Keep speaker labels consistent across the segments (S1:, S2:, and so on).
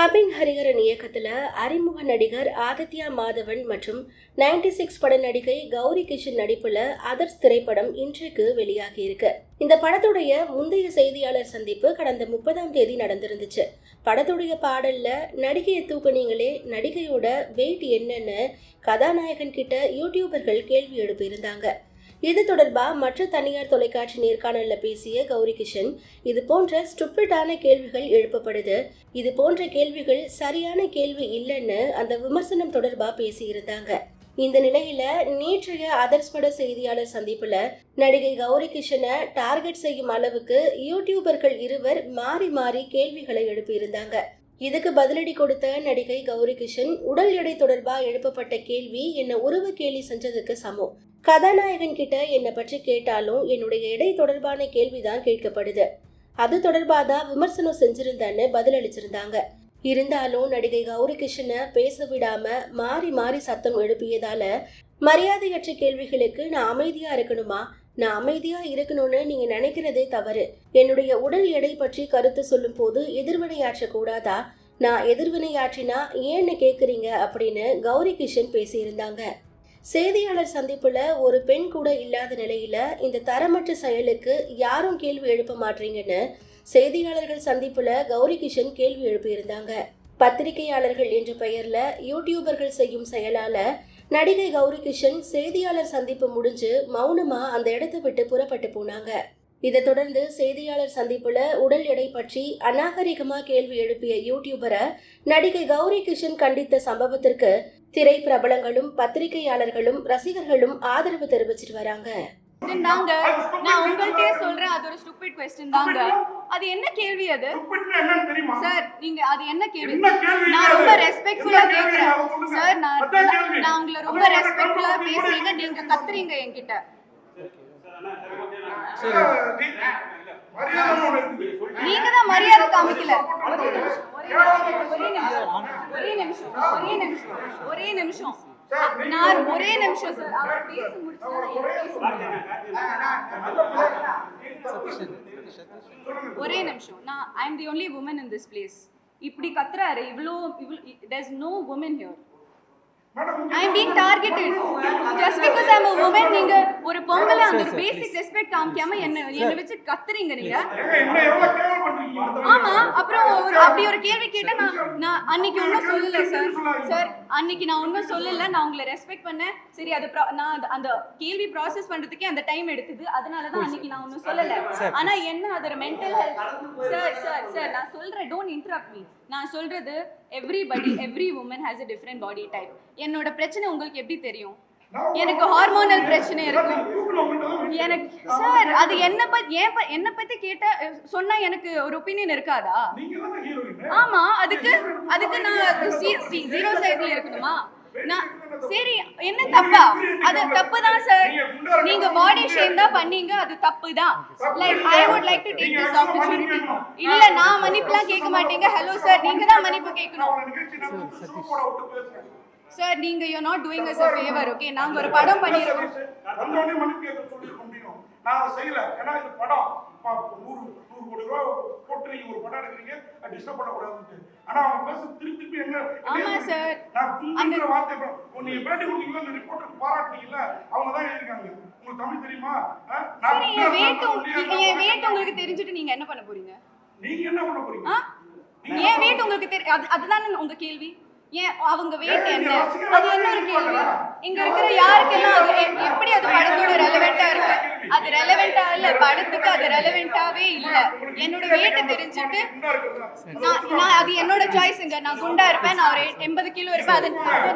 S1: அபின் ஹரிஹரன் இயக்கத்தில் அறிமுக நடிகர் ஆதித்யா மாதவன் மற்றும் 96 சிக்ஸ் பட நடிகை கௌரி கிஷன் நடிப்புல அதர்ஸ் திரைப்படம் இன்றைக்கு வெளியாகியிருக்கு இந்த படத்துடைய முந்தைய செய்தியாளர் சந்திப்பு கடந்த முப்பதாம் தேதி நடந்திருந்துச்சு. படத்துடைய பாடல்ல நடிகையை தூக்குனீங்களே நடிகையோட வெயிட் என்னன்னு கதாநாயகன் கிட்ட யூடியூபர்கள் கேள்வி எழுப்பியிருந்தாங்க. இது தொடர்பாக மற்ற தனியார் தொலைக்காட்சி நேர்காணலில் பேசிய கௌரி கிஷன் இது போன்ற ஸ்டுப்பிட்டான கேள்விகள் எழுப்பப்படுது. இது போன்ற கேள்விகள் சரியான கேள்வி இல்லைன்னு அந்த விமர்சனம் தொடர்பாக பேசியிருந்தாங்க. இந்த நிலையில நேற்றைய அதர்ஸ் பட செய்தியாளர் சந்திப்புல நடிகை கௌரி கிஷனை டார்கெட் செய்யும் அளவுக்கு யூடியூபர்கள் இருவர் மாறி மாறி கேள்விகளை எழுப்பியிருந்தாங்க. இதுக்கு பதிலடி கொடுத்த நடிகை கௌரி கிஷன் உடல் எடை தொடர்பாக எழுப்பப்பட்ட கேள்வி என்ன உருவ கேலி செஞ்சதுக்கு சமம். கதாநாயகன் கிட்ட என்னை பற்றி கேட்டாலும் என்னுடைய எடை தொடர்பான கேள்விதான் கேட்கப்படுது. அது தொடர்பாக தான் விமர்சனம் செஞ்சிருந்தேன்னு பதிலளிச்சிருந்தாங்க. இருந்தாலும் நடிகை கௌரி கிருஷ்ணனை பேச விடாம மாறி மாறி சத்தம் எழுப்பியதால மரியாதையற்ற கேள்விகளுக்கு நான் அமைதியா இருக்கணுமா? நான் அமைதியா இருக்கணும்னு நீங்க நினைக்கிறதே தவறு. என்னுடைய உடல் எடை பற்றி கருத்து சொல்லும் போது எதிர்வினையாற்ற கூடாதா நான் எதிர்வினையாற்றினா ஏன்னு கேக்குறீங்க அப்படின்னு கௌரி கிஷன் பேசியிருந்தாங்க. செய்தியாளர் சந்திப்புல ஒரு பெண் கூட இல்லாத நிலையில இந்த தரமற்ற செயலுக்கு யாரும் கேள்வி எழுப்ப மாட்டீங்கன்னு செய்தியாளர்கள் சந்திப்புல கௌரி கிஷன் கேள்வி எழுப்பியிருந்தாங்க. பத்திரிகையாளர்கள் என்ற பெயர்ல யூடியூபர்கள் செய்யும் செயலால நடிகை கௌரி கிஷன் செய்தியாளர் சந்திப்பு முடிஞ்சு மௌனமா அந்த இடத்தை விட்டு புறப்பட்டு போனாங்க. இதை தொடர்ந்து செய்தியாளர் சந்திப்புல உடல் எடை பற்றி அநாகரிகமா கேள்வி எழுப்பிய யூடியூபரை நடிகை கௌரி கிஷன் கண்டித்த சம்பவத்திற்கு திரை பிரபலங்களும் பத்திரிகையாளர்களும் ரசிகர்களும் ஆதரவு தெரிவிச்சிட்டு வராங்க
S2: தாங்க நான் உங்கள்கிட்டயே சொல்றேன் அது ஒரு ஸ்டூபிட் கொஸ்டின் தாங்க அது என்ன கேள்வி அது
S3: Stupidனா என்னன்னு தெரியுமா?
S2: சார் நீங்க அது என்ன கேள்வி நான்? ரொம்ப ரெஸ்பெக்ட்ஃபுல்லா கேக்குறேன். சார் நான் உங்களை ரொம்ப ரெஸ்பெக்ட்ஃபுல்லா. பேசுறீங்க நீங்க கத்துறீங்க என்கிட்ட. நீங்க தான் மரியாதை காமிக்கல. ஒரே நிமிஷம் ஒரே நிமிஷம் ஒரே நிமிஷம். நான் ஒரே நிமிஷம் சார். அவர் முடிச்சா ஒரே நிமிஷம். நான் I am the only woman in this place இப்படி கத்துறாரு இவ்வளோ இவ்வளோ there is no woman here I am being targeted just because I a woman நீங்க ஒரு பொம்பளை அந்த ஒரு பேசிக் ரெஸ்பெக்ட் காமிக்காம என்ன என்ன வச்சு கத்துறீங்க நீங்க? ஆமா அப்புறம் ஒரு அப்படி ஒரு கேள்வி கேட்டா நான் நான் அன்னைக்கு ஒன்றும் சொல்லல சார் சார் அன்னைக்கு நான் ஒன்றும் சொல்லல. நான் உங்களை ரெஸ்பெக்ட் பண்ணேன். சரி அது நான் அந்த- அந்த கேள்வி ப்ராசஸ் பண்றதுக்கே அந்த டைம் எடுத்தது. அதனால தான் அன்னைக்கு நான் ஒன்றும் சொல்லல. ஆனா என்ன அது mental health sir sir sir நான் சொல்றேன். டோன்ட் இன்டரப்ட் மீ நான் சொல்றது everybody every woman has a different body type என்னோட பிரச்சனை உங்களுக்கு எப்படி தெரியும்? எனக்கு ஹார்மோனல் பிரச்சனை இருக்கும் எனக்கு சார் அது என்ன பத்தி ஏன் என்ன பத்தி கேட்ட சொன்னா எனக்கு ஒரு ஒப்பீனியன் இருக்காதா. ஆமா அதுக்கு அதுக்கு நான் ஜீரோ சைஸ்ல இருக்கணுமா? சரி என்ன தப்பா? அது தப்பு தான் சார் நீங்க பாடி ஷேம் தான் பண்ணீங்க அது தப்பு தான் like I would like to take this opportunity இல்ல நான் மன்னிப்புலாம் கேட்க மாட்டீங்க. ஹலோ சார் நீங்க தான் மன்னிப்பு கேட்கணும். சார் நீங்க you not doing us a favor okay நாங்க ஒரு படம் பண்ணிருக்கோம்
S3: வந்தோடனே மன்னிப்பு கேட்க சொல்லிருக்க முடியும். நான் செய்யல. ஏன்னா இது படம். நூறு நூறு கோடி ரூபா போட்டு நீங்க ஒரு படம் எடுக்கிறீங்க, disturb பண்ணக்கூடாதுன்ட்டு. ஆனா அவங்க பேச திருப்பி திருப்பி என்ன-
S2: ஆமா சார்.
S3: புரிஞ்சுக்கிற வார்த்தை நீங்க பேட்டி கொடுத்தீங்கல்ல, அந்த reporter பாராட்டுனீங்கல்ல, அவங்க தான் எழுதியிருக்காங்க. உங்களுக்கு தமிழ் தெரியுமா? நான்
S2: என் வெயிட் உங்களுக்கு தெரிஞ்சுட்டு நீங்க என்ன பண்ண போறீங்க
S3: நீங்க என்ன பண்ண போறீங்க
S2: என் வெயிட் உங்களுக்கு தெரி அது அதுதானே உங்க கேள்வி ஏன் அவங்க வெயிட் என்ன? அது என்ன ஒரு கேள்வி இங்க இருக்கிற யாருக்கெல்லாம் அது எப்படி அது படத்தோட ரெலவெண்டா இருக்கு? அது ரெலவெண்டா இல்ல படத்துக்கு அது ரெலவெண்டாவே இல்ல. என்னோட வெயிட் தெரிஞ்சுட்டு நான் நான் அது என்னோட சாய்ஸுங்க நான் குண்டா இருப்பேன். நான் ஒரு எண்பது கிலோ இருப்பேன். அது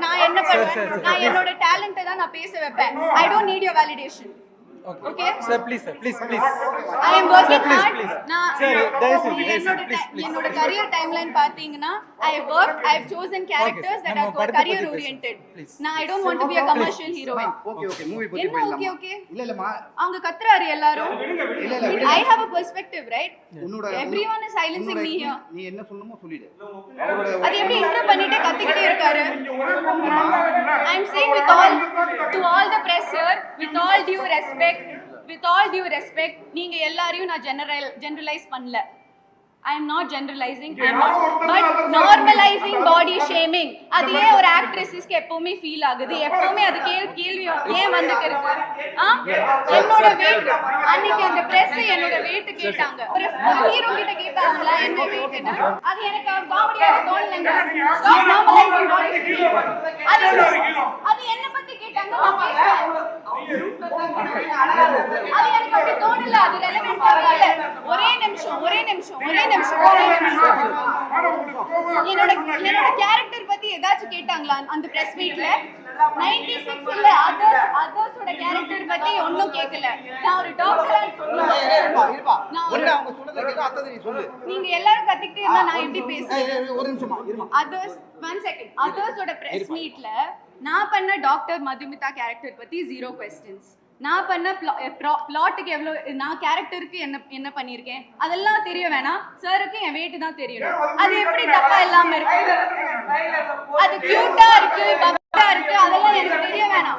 S2: நான் என்ன பண்ணுவேன்? நான் என்னோட டேலண்ட்டை தான் நான் பேச வைப்பேன். I don't need your validation okay
S4: Sir, please, sir, please, please.
S2: I am
S4: please,
S2: hard
S4: please.
S2: நான் என்னோட. என்னோட கரியர் டைம்லைன் பாத்தீங்கன்னா I work I have chosen characters that are
S4: படத்தை
S2: கரியர்
S4: பத்தி
S2: ஓரியன்டட்
S4: Please.
S2: நான் I don't want to be a commercial heroine
S5: okay okay movie பத்தி
S2: என்ன okay
S5: போயிடலாமா
S2: ஓகே
S5: இல்ல இல்லம்மா
S2: அவங்க கத்துறாரு எல்லாரும்.
S5: இல்ல இல்ல.
S2: I have a perspective right?
S5: உன்னோட
S2: everyone is silencing
S5: உன்னோட
S2: me here.
S5: நீ என்ன சொல்லிடு.
S2: அது எப்படி இன்டர் பண்ணிட்டு கத்திக்கிட்டே இருக்காரு? With all due respect, நீங்க எல்லாரையும் நான் ஜெனரல் ஜெனரலைஸ் பண்ணல. I am not generalising but normalising. Body shaming அது ஏன் ஒரு ஆக்ட்ரஸஸ்க்கு எப்பவுமே ஃபீல் ஆகுது. எப்பவுமே அது கேள்வி கேள்வி ஏன் வந்துட்டு இருக்கு? என்னோட வெயிட் அன்னைக்கு அந்த பிரஸ் என்னோட வெயிட் கேட்டாங்க. ஒரு ஹீரோ கிட்ட கேட்டாங்களா? என்ன வெயிட்னு அது எனக்கு காமெடியாக தோணலங்க அது என்ன? பத்தி கேட்டாங்க. அது எனக்கு ஒரே நிமிஷம் ஒரே நிமிஷம் ஒரே நிமிஷம் ஒரே நிமிஷம் என்னோட என்னோட கேரக்டர் பத்தி ஏதாச்சும் கேட்டாங்களா அந்த பிரஸ் மீட்ல 96 இல்ல அதர் அதர்ஸோட கேரக்டர் பத்தி ஒண்ணும் கேட்கல நான் ஒரு டாக்டரா
S5: இருப்பா இருப்பா.
S2: நான்
S5: ஒண்ணு
S2: ஒரு
S5: அவங்க சொல்றதை கேட்டு அத்ததை நீ சொல்லு.
S2: நீங்க எல்லாரும் கத்திக்கிட்டே இருந்தா நான் எப்படி பேசுவேன்?
S5: ஒரு நிமிஷமா இருமா.
S2: அதர்ஸ் ஒன் செகண்ட் அதர்ஸோட பிரஸ் மீட்ல நான் பண்ண டாக்டர் மதுமிதா கேரக்டர் பத்தி ஜீரோ கொஸ்டின்ஸ் நான் பண்ண பிளாட்டுக்கு எவ்வளவு நான் கேரக்டருக்கு என்ன என்ன பண்ணியிருக்கேன்? அதெல்லாம் தெரிய வேணாம். சாருக்கு என் வெயிட் தான் தெரியணும். அது எப்படி தப்பா இல்லாம இருக்கு அது கியூட்டா இருக்கு பப்பா இருக்கு அதெல்லாம் எனக்கு வேணாம்.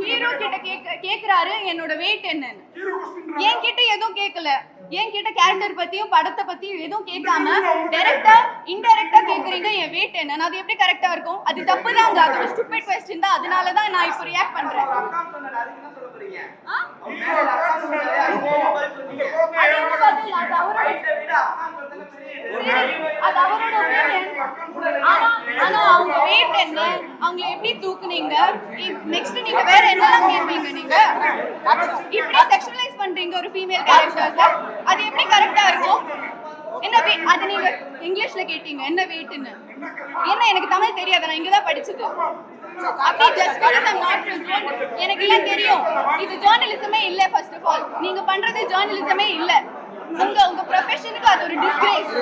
S2: ஹீரோ கிட்ட கேக்க கேக்குறாரு என்னோட வெயிட் என்னன்னு. என் கிட்ட எதுவும் கேட்கல என் கிட்ட கேரக்டர் பத்தியும் படத்தை பத்தியும் எதுவும் கேட்காம டைரக்டா இன்டைரக்டா கேக்குறீங்க என் வெயிட் என்ன அது எப்படி கரெக்டா இருக்கும்? அது தப்பு தான் அது ஒரு ஸ்டூபிட் கொஸ்டின் தான். அதனால தான் நான் இப்போ ரியாக்ட் பண்றேன். அது அவரோட அது அவரோட அவங்க வெயிட் என்ன? அவங்கள எப்படி தூக்குனீங்க? நெக்ஸ்ட் நீங்க வேற என்னலாம் கேட்பீங்க நீங்க? இப்படி செக்ஷுவலைஸ் பண்றீங்க ஒரு ஃபீமேல் கேரக்டர்ஸ் அது எப்படி கரெக்டா இருக்கும்? என்ன வெயிட் அது நீங்க இங்கிலீஷ்ல கேட்டீங்க. என்ன வெயிட்னு என்ன எனக்கு தமிழ் தெரியாது? நான் இங்க தான் படிச்சது அப்படி ஜஸ்ட் பிகாஸ் ஐம் நாட் எனக்கு எல்லாம் தெரியும். இது ஜேர்னலிசமே இல்ல ஃபர்ஸ்ட் ஆஃப் ஆல் நீங்க பண்றது ஜேர்னலிசமே இல்ல. உங்க உங்க ப்ரொஃபஷனுக்கு அது ஒரு டிஸ்கிரேஸ்